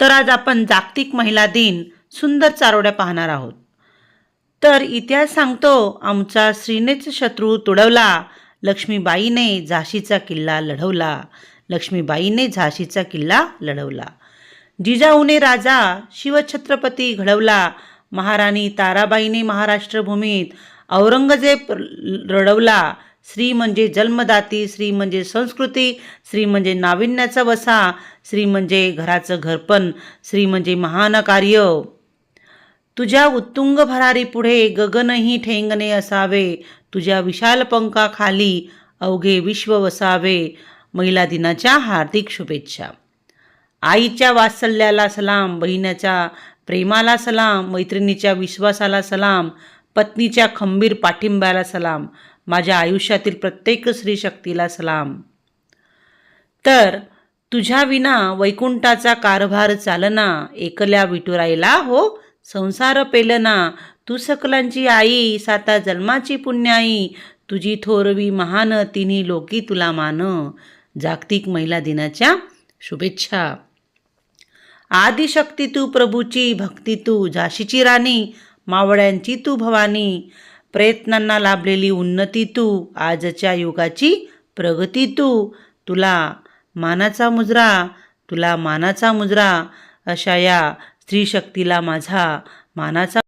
तर आज आपण जागतिक महिला दिन सुंदर चारोड्या पाहणार आहोत. तर इतिहास सांगतो आमचा श्रीनेच शत्रू तुडवला लक्ष्मीबाईने झाशीचा किल्ला लढवला लक्ष्मीबाईने झाशीचा किल्ला लढवला. जिजाऊने राजा शिवछत्रपती घडवला महाराणी ताराबाईने महाराष्ट्र भूमीत औरंगजेब रडवला श्री म्हणजे जन्मदाती श्री म्हणजे संस्कृती श्री म्हणजे नाविन्याचा वसा श्री म्हणजे घराचं घरपण श्री म्हणजे महान कार्य. तुझ्या उत्तुंग भरारी पुढे गगनही ठेंगणे असावे तुझ्या विशाल पंखाखाली अवघे विश्व वसावे. महिला दिनाच्या हार्दिक शुभेच्छा. आईच्या वात्सल्याला सलाम बहिण्याच्या प्रेमाला सलाम मैत्रिणीच्या विश्वासाला सलाम पत्नीच्या खंबीर पाठिंब्याला सलाम. माझ्या आयुष्यातील प्रत्येक स्त्री शक्तीला सलाम. तर तुझ्या विना वैकुंठाचा कारभार चालना एकल्या विटुराईला हो संसार पेलना. तू सकलांची आई साता जन्माची पुण्याई. तुझी थोरवी महान तिन्ही लोकी तुला मान. जागतिक महिला दिनाच्या शुभेच्छा. आदिशक्ती तू प्रभूची भक्ती तू झाशीची राणी. मावळ्यांची तू भवानी. प्रयत्नांना लाभलेली उन्नती तू आजच्या युगाची प्रगती तू. तुला मानाचा मुजरा तुला मानाचा मुजरा अशा या स्त्रीशक्तीला माझा मानाचा